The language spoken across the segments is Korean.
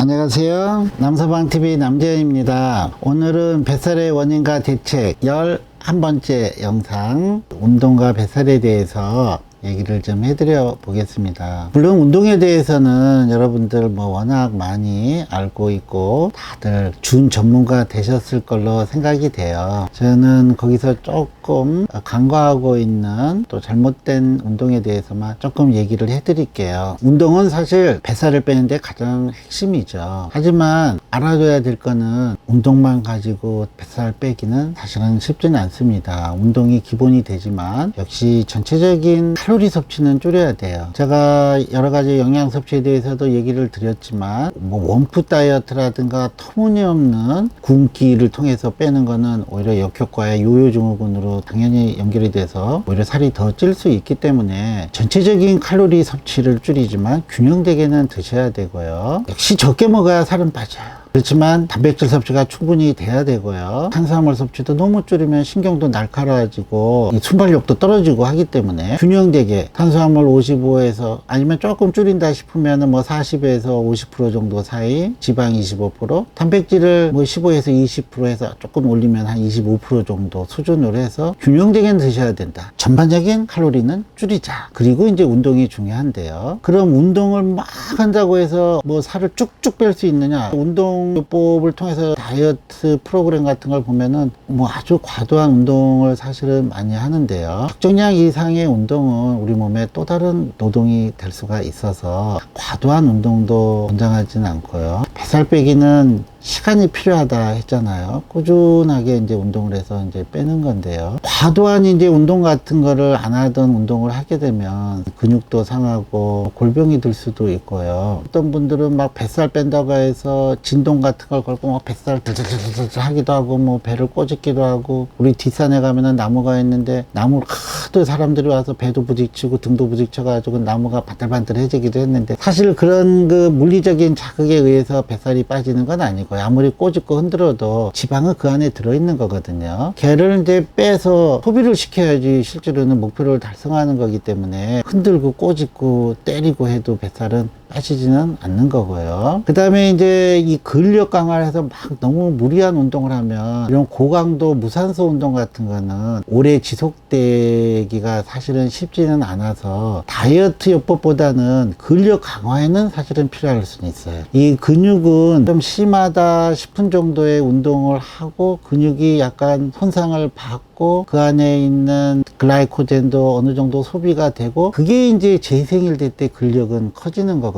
안녕하세요. 남서방TV 남재현입니다. 오늘은 뱃살의 원인과 대책 11번째 영상 운동과 뱃살에 대해서 얘기를 좀 해드려 보겠습니다. 물론 운동에 대해서는 여러분들 뭐 워낙 많이 알고 있고 다들 준 전문가 되셨을 걸로 생각이 돼요. 저는 거기서 조금 간과하고 있는 또 잘못된 운동에 대해서만 조금 얘기를 해드릴게요. 운동은 사실 뱃살을 빼는데 가장 핵심이죠. 하지만 알아둬야 될 거는 운동만 가지고 뱃살 빼기는 사실은 쉽지는 않습니다. 운동이 기본이 되지만 역시 전체적인 칼로리 섭취는 줄여야 돼요. 제가 여러 가지 영양 섭취에 대해서도 얘기를 드렸지만 뭐 원푸 다이어트라든가 터무니없는 굶기를 통해서 빼는 거는 오히려 역효과의 요요 증후군으로 당연히 연결이 돼서 오히려 살이 더 찔 수 있기 때문에 전체적인 칼로리 섭취를 줄이지만 균형되게는 드셔야 되고요. 역시 적게 먹어야 살은 빠져요. 그렇지만 단백질 섭취가 충분히 돼야 되고요. 탄수화물 섭취도 너무 줄이면 신경도 날카로워지고 이 순발력도 떨어지고 하기 때문에 균형되게 탄수화물 55에서 아니면 조금 줄인다 싶으면 뭐 40에서 50% 정도 사이 지방 25% 단백질을 뭐 15에서 20% 해서 조금 올리면 한 25% 정도 수준으로 해서 균형되게 드셔야 된다. 전반적인 칼로리는 줄이자. 그리고 이제 운동이 중요한데요. 그럼 운동을 막 한다고 해서 뭐 살을 쭉쭉 뺄 수 있느냐? 운동 요법을 통해서 다이어트 프로그램 같은 걸 보면은 뭐 아주 과도한 운동을 사실은 많이 하는데요. 적정량 이상의 운동은 우리 몸에 또 다른 노동이 될 수가 있어서 과도한 운동도 권장하지는 않고요. 뱃살 빼기는 시간이 필요하다 했잖아요. 꾸준하게 이제 운동을 해서 이제 빼는 건데요. 과도한 이제 운동 같은 거를 안 하던 운동을 하게 되면 근육도 상하고 골병이 들 수도 있고요. 어떤 분들은 막 뱃살 뺀다고 해서 진동 같은 걸 걸고 막 뱃살 들들들들 하기도 하고 뭐 배를 꼬집기도 하고 우리 뒷산에 가면은 나무가 있는데 나무를 하도 사람들이 와서 배도 부딪히고 등도 부딪혀가지고 나무가 반들반들해지기도 했는데 사실 그런 그 물리적인 자극에 의해서 뱃살이 빠지는 건 아니고요. 아무리 꼬집고 흔들어도 지방은 그 안에 들어있는 거거든요. 걔를 이제 빼서 소비를 시켜야지 실제로는 목표를 달성하는 거기 때문에 흔들고 꼬집고 때리고 해도 뱃살은 빠지지는 않는 거고요. 그 다음에 이제 이 근력 강화를 해서 막 너무 무리한 운동을 하면 이런 고강도 무산소 운동 같은 거는 오래 지속되기가 사실은 쉽지는 않아서 다이어트 요법보다는 근력 강화에는 사실은 필요할 수는 있어요. 이 근육은 좀 심하다 싶은 정도의 운동을 하고 근육이 약간 손상을 받고 그 안에 있는 글라이코젠도 어느 정도 소비가 되고 그게 이제 재생일 될때 근력은 커지는 거거든요.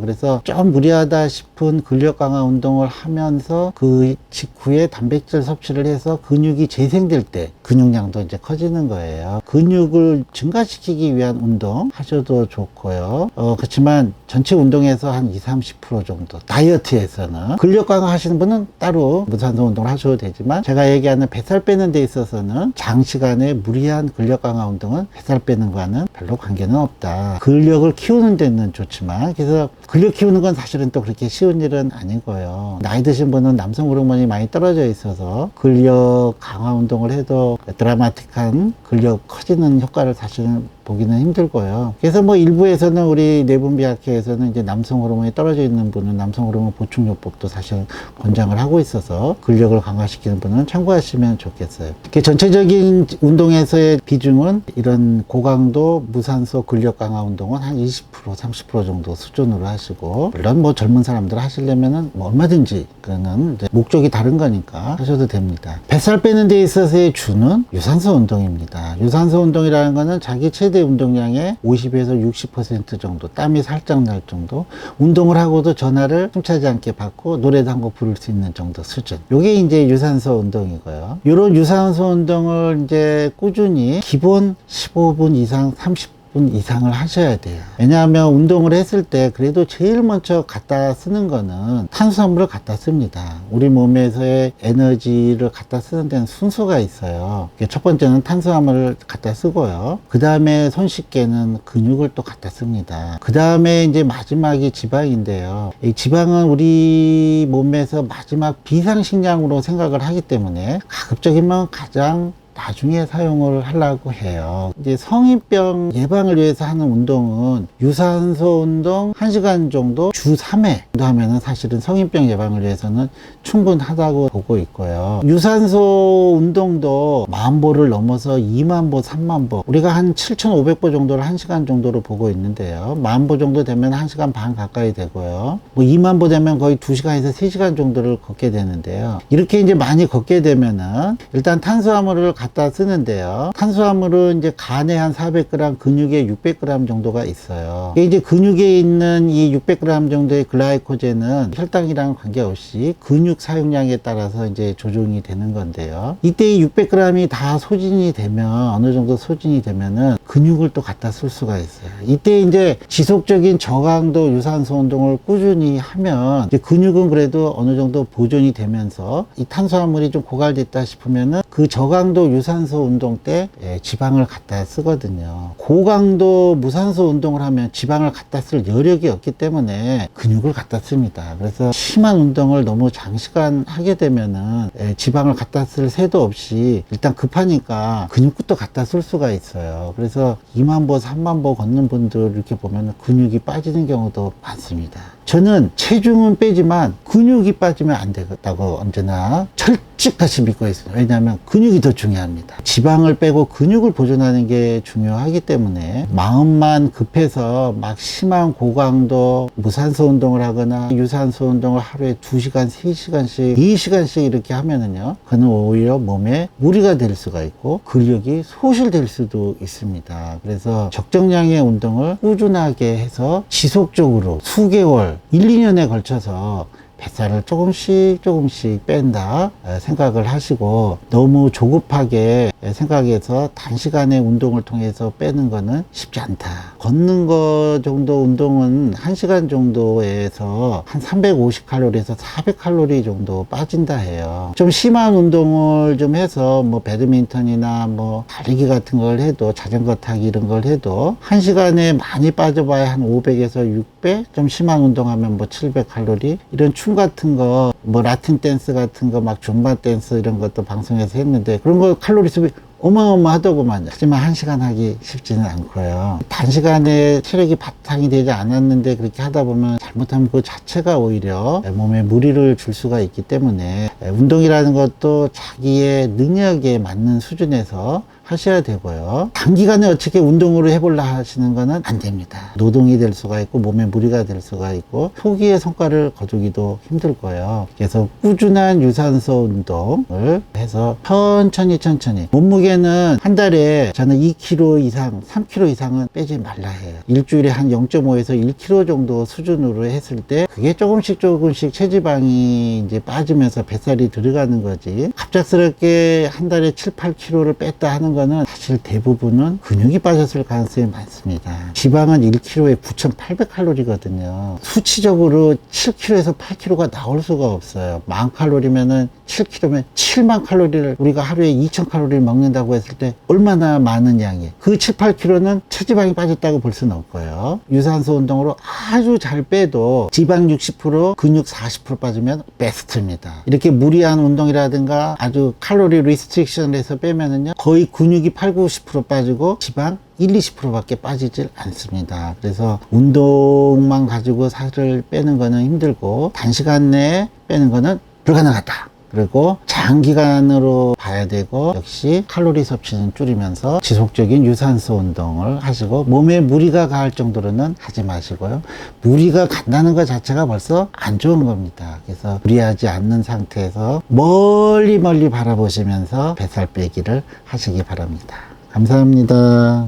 그래서 좀 무리하다 싶은 근력 강화 운동을 하면서 그 직후에 단백질 섭취를 해서 근육이 재생될 때 근육량도 이제 커지는 거예요. 근육을 증가시키기 위한 운동 하셔도 좋고요. 어, 그렇지만 전체 운동에서 한 20, 30% 정도 다이어트에서는 근력 강화 하시는 분은 따로 무산소 운동을 하셔도 되지만 제가 얘기하는 뱃살 빼는 데 있어서는 장시간의 무리한 근력 강화 운동은 뱃살 빼는 거와는 별로 관계는 없다. 근력을 키우는 데는 좋지만 그래서 근력 키우는 건 사실은 또 그렇게 쉬운 일은 아니고요. 나이 드신 분은 남성 호르몬이 많이 떨어져 있어서 근력 강화 운동을 해도 드라마틱한 근력 커지는 효과를 사실은 보기는 힘들고요. 그래서 뭐 일부에서는 우리 내분비학회에서는 이제 남성 호르몬이 떨어져 있는 분은 남성 호르몬 보충요법도 사실 권장을 하고 있어서 근력을 강화시키는 분은 참고하시면 좋겠어요. 이렇게 전체적인 운동에서의 비중은 이런 고강도 무산소 근력 강화 운동은 한 20% 30% 정도 수준으로 하시고 물론 뭐 젊은 사람들 하시려면은 뭐 얼마든지 그거는 이제 목적이 다른 거니까 하셔도 됩니다. 뱃살 빼는 데 있어서의 주는 유산소 운동입니다. 유산소 운동이라는 거는 자기 최대 운동량의 50에서 60% 정도 땀이 살짝 날 정도 운동을 하고도 전화를 숨차지 않게 받고 노래도 한 곡 부를 수 있는 정도 수준. 요게 이제 유산소 운동이고요. 요런 유산소 운동을 이제 꾸준히 기본 15분 이상 30 분 이상을 하셔야 돼요. 왜냐하면 운동을 했을 때 그래도 제일 먼저 갖다 쓰는 거는 탄수화물을 갖다 씁니다. 우리 몸에서의 에너지를 갖다 쓰는 데는 순서가 있어요. 첫 번째는 탄수화물을 갖다 쓰고요. 그 다음에 손쉽게는 근육을 또 갖다 씁니다. 그 다음에 이제 마지막이 지방인데요. 이 지방은 우리 몸에서 마지막 비상식량으로 생각을 하기 때문에 가급적이면 가장 나중에 사용을 하려고 해요. 이제 성인병 예방을 위해서 하는 운동은 유산소 운동 1시간 정도 주 3회 정도 하면은 사실은 성인병 예방을 위해서는 충분하다고 보고 있고요. 유산소 운동도 만 보를 넘어서 2만 보, 3만 보. 우리가 한 7,500보 정도를 1시간 정도로 보고 있는데요. 만보 정도 되면 1시간 반 가까이 되고요. 뭐 2만 보 되면 거의 2시간에서 3시간 정도를 걷게 되는데요. 이렇게 이제 많이 걷게 되면은 일단 탄수화물을 갖다 쓰는데요. 탄수화물은 이제 간에 한 400g, 근육에 600g 정도가 있어요. 이제 근육에 있는 이 600g 정도의 글라이코젠은 혈당이랑 관계없이 근육 사용량에 따라서 이제 조정이 되는 건데요. 이때 이 600g이 다 소진이 되면 어느 정도 소진이 되면은 근육을 또 갖다 쓸 수가 있어요. 이때 이제 지속적인 저강도 유산소 운동을 꾸준히 하면 근육은 그래도 어느 정도 보존이 되면서 이 탄수화물이 좀 고갈됐다 싶으면은 그 저강도 유산소 운동 때 예, 지방을 갖다 쓰거든요. 고강도 무산소 운동을 하면 지방을 갖다 쓸 여력이 없기 때문에 근육을 갖다 씁니다. 그래서 심한 운동을 너무 장시간 하게 되면은 예, 지방을 갖다 쓸 새도 없이 일단 급하니까 근육부터 갖다 쓸 수가 있어요. 그래서 2만 보, 3만 보 걷는 분들 이렇게 보면 근육이 빠지는 경우도 많습니다. 저는 체중은 빼지만 근육이 빠지면 안 되겠다고 언제나 철칙같이 믿고 있습니다. 왜냐하면 근육이 더 중요합니다. 지방을 빼고 근육을 보존하는 게 중요하기 때문에 마음만 급해서 막 심한 고강도 무산소 운동을 하거나 유산소 운동을 하루에 2시간, 3시간씩, 2시간씩 이렇게 하면은요. 그는 오히려 몸에 무리가 될 수가 있고 근력이 소실될 수도 있습니다. 그래서 적정량의 운동을 꾸준하게 해서 지속적으로 수개월, 1, 2년에 걸쳐서 뱃살을 조금씩 조금씩 뺀다 에, 생각을 하시고 너무 조급하게 에, 생각해서 단시간에 운동을 통해서 빼는 거는 쉽지 않다. 걷는 거 정도 운동은 1시간 정도에서 한 350칼로리에서 400칼로리 정도 빠진다 해요. 좀 심한 운동을 좀 해서 뭐 배드민턴이나 뭐 달리기 같은 걸 해도 자전거 타기 이런 걸 해도 1시간에 많이 빠져봐야 한 500에서 600, 좀 심한 운동하면 뭐 700칼로리 이런 춤 같은 거 뭐 라틴 댄스 같은 거 막 줌바 댄스 이런 것도 방송에서 했는데 그런 거 칼로리 수비 어마어마하더구만요. 하지만 한 시간 하기 쉽지는 않고요. 단시간에 체력이 바탕이 되지 않았는데 그렇게 하다 보면 잘못하면 그 자체가 오히려 몸에 무리를 줄 수가 있기 때문에 운동이라는 것도 자기의 능력에 맞는 수준에서 하셔야 되고요. 단기간에 어떻게 운동으로 해볼라 하시는 거는 안 됩니다. 노동이 될 수가 있고 몸에 무리가 될 수가 있고 초기의 성과를 거두기도 힘들 거예요. 그래서 꾸준한 유산소 운동을 해서 천천히 천천히 몸무게는 한 달에 저는 2kg 이상, 3kg 이상은 빼지 말라 해요. 일주일에 한 0.5에서 1kg 정도 수준으로 했을 때 그게 조금씩 조금씩 체지방이 이제 빠지면서 뱃살이 들어가는 거지. 갑작스럽게 한 달에 7, 8kg를 뺐다 하는 거는 사실 대부분은 근육이 빠졌을 가능성이 많습니다. 지방은 1kg에 9,800칼로리거든요. 수치적으로 7kg에서 8kg가 나올 수가 없어요. 만 칼로리면은 7kg면 7만 칼로리를 우리가 하루에 2,000칼로리를 먹는다고 했을 때 얼마나 많은 양이에요. 그 7, 8kg는 체지방이 빠졌다고 볼 수는 없고요. 유산소 운동으로 아주 잘 빼도 지방 60%, 근육 40% 빠지면 베스트입니다. 이렇게 무리한 운동이라든가 아주 칼로리 리스트릭션을 해서 빼면은요 거의 근육이 8, 90% 빠지고 지방 1, 20%밖에 빠지질 않습니다. 그래서 운동만 가지고 살을 빼는 거는 힘들고 단시간 내에 빼는 거는 불가능하다. 그리고 장기간으로 봐야 되고 역시 칼로리 섭취는 줄이면서 지속적인 유산소 운동을 하시고 몸에 무리가 가할 정도로는 하지 마시고요. 무리가 간다는 것 자체가 벌써 안 좋은 겁니다. 그래서 무리하지 않는 상태에서 멀리 멀리 바라보시면서 뱃살 빼기를 하시기 바랍니다. 감사합니다.